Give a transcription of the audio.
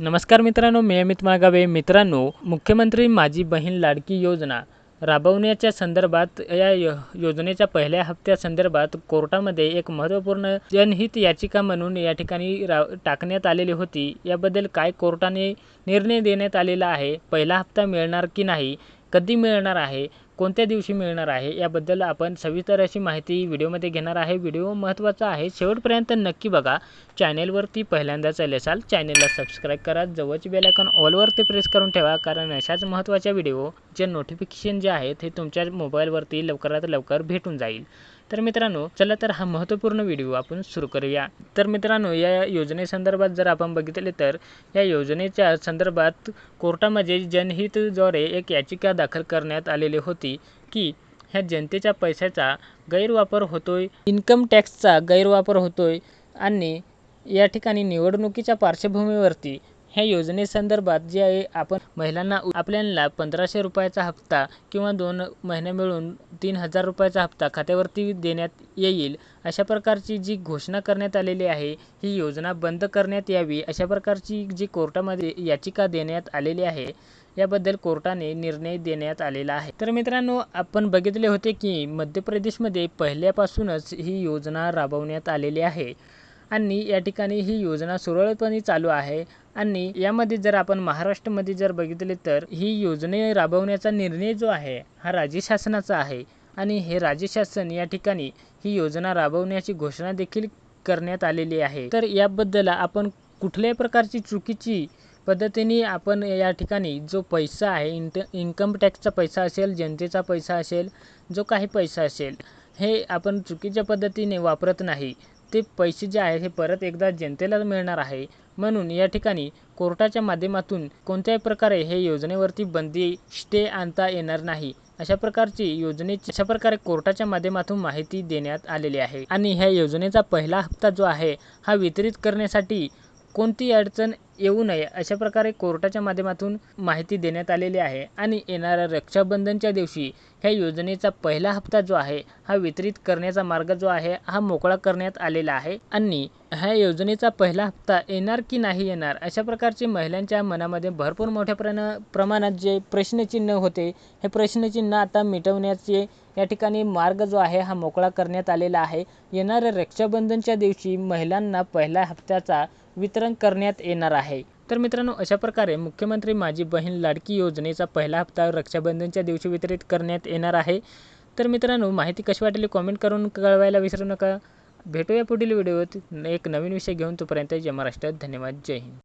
नमस्कार मित्रांनो मी अमित मागावे मित्रांनो मुख्यमंत्री माझी बहीण लाडकी योजना राबवण्याच्या संदर्भात या योजनेच्या पहिल्या हप्त्यासंदर्भात कोर्टामध्ये एक महत्त्वपूर्ण जनहित याचिका म्हणून या ठिकाणी रा टाकण्यात आलेली होती. याबद्दल काय कोर्टाने निर्णय देण्यात आलेला आहे पहिला हप्ता मिळणार की नाही कधी मिळणार आहे कोणत्या दिवशी मिळणार आहे याबद्दल आपण सविस्तर अशी माहिती व्हिडिओमध्ये घेणार आहे. व्हिडिओ महत्त्वाचा आहे. शेवटपर्यंत नक्की बघा. चॅनेलवरती पहिल्यांदाच आले असाल चॅनेलला सबस्क्राईब करा. जवळची बेल ऑलवरती प्रेस करून ठेवा. कारण अशाच महत्त्वाच्या व्हिडिओचे नोटिफिकेशन जे आहेत हे तुमच्या मोबाईलवरती लवकरात लवकर भेटून जाईल. तर मित्रांनो चला तर हा महत्त्वपूर्ण व्हिडिओ आपण सुरू करूया. तर मित्रांनो या योजनेसंदर्भात जर आपण बघितले तर या योजनेच्या संदर्भात कोर्टामध्ये जनहितद्वारे एक याचिका दाखल करण्यात आलेली होती. की ह्या जनतेच्या पैशाचा गैरवापर होतोय इन्कम टॅक्सचा गैरवापर होतोय आणि या ठिकाणी निवडणुकीच्या पार्श्वभूमीवरती ह्या योजनेसंदर्भात जे आहे आपण महिलांना आपल्याला पंधराशे रुपयाचा हप्ता किंवा दोन महिने मिळून तीन हजार रुपयाचा हप्ता खात्यावरती देण्यात येईल अशा प्रकारची जी घोषणा करण्यात आलेली आहे ही योजना बंद करण्यात यावी अशा प्रकारची जी कोर्टामध्ये याचिका देण्यात आलेली आहे याबद्दल कोर्टाने निर्णय देण्यात आलेला आहे. तर मित्रांनो आपण बघितले होते की मध्य प्रदेशमध्ये पहिल्यापासूनच ही योजना राबवण्यात आलेली आहे आणि या ठिकाणी ही योजना सुरळीतपणे चालू आहे आणि यामध्ये जर आपण महाराष्ट्रामध्ये जर बघितले तर ही योजने राबवण्याचा निर्णय जो आहे हा राज्य शासनाचा आहे आणि हे राज्य शासन या ठिकाणी ही योजना राबवण्याची घोषणा देखील करण्यात आलेली आहे. तर याबद्दल आपण कुठल्याही प्रकारची चुकीची पद्धतीने आपण या ठिकाणी जो पैसा आहे इंट इन्कम टॅक्सचा पैसा असेल जनतेचा पैसा असेल जो काही पैसा असेल हे आपण चुकीच्या पद्धतीने वापरत नाही. ते पैसे जे आहेत हे परत एकदा जनतेला मिळणार आहे. म्हणून या ठिकाणी कोर्टाच्या माध्यमातून कोणत्याही प्रकारे हे योजनेवरती बंदी स्टे आणता येणार नाही. अशा प्रकारची योजनेची अशा प्रकारे कोर्टाच्या माध्यमातून माहिती देण्यात आलेली आहे. आणि ह्या योजनेचा पहिला हप्ता जो आहे हा वितरित करण्यासाठी कोणती अडचण येऊ नये अशा प्रकारे कोर्टाच्या माध्यमातून माहिती देण्यात आलेली आहे. आणि येणाऱ्या रक्षाबंधनच्या दिवशी ह्या योजनेचा पहिला हप्ता जो आहे हा वितरित करण्याचा मार्ग जो आहे हा मोकळा करण्यात आलेला आहे. आणि ह्या योजनेचा पहिला हप्ता येणार की नाही येणार अशा प्रकारचे महिलांच्या मनामध्ये भरपूर मोठ्या प्रण प्रमाणात जे प्रश्नचिन्ह होते हे प्रश्नचिन्ह आता मिटवण्याचे या ठिकाणी मार्ग जो आहे हा मोकळा करण्यात आलेला आहे. येणाऱ्या रक्षाबंधनच्या दिवशी महिलांना पहिल्या हप्त्याचा वितरण करण्यात येणार आहे. तर मित्रांनो अशा प्रकारे मुख्यमंत्री माझी बहीण लाडकी योजनेचा पहिला हप्ता रक्षाबंधनच्या दिवशी वितरित करण्यात येणार आहे. तर मित्रांनो माहिती कशी वाटली कॉमेंट करून कळवायला विसरू नका. भेटूया पुढील व्हिडिओत. एक नवीन विषय घेऊन तोपर्यंत जय महाराष्ट्र. धन्यवाद. जय हिंद.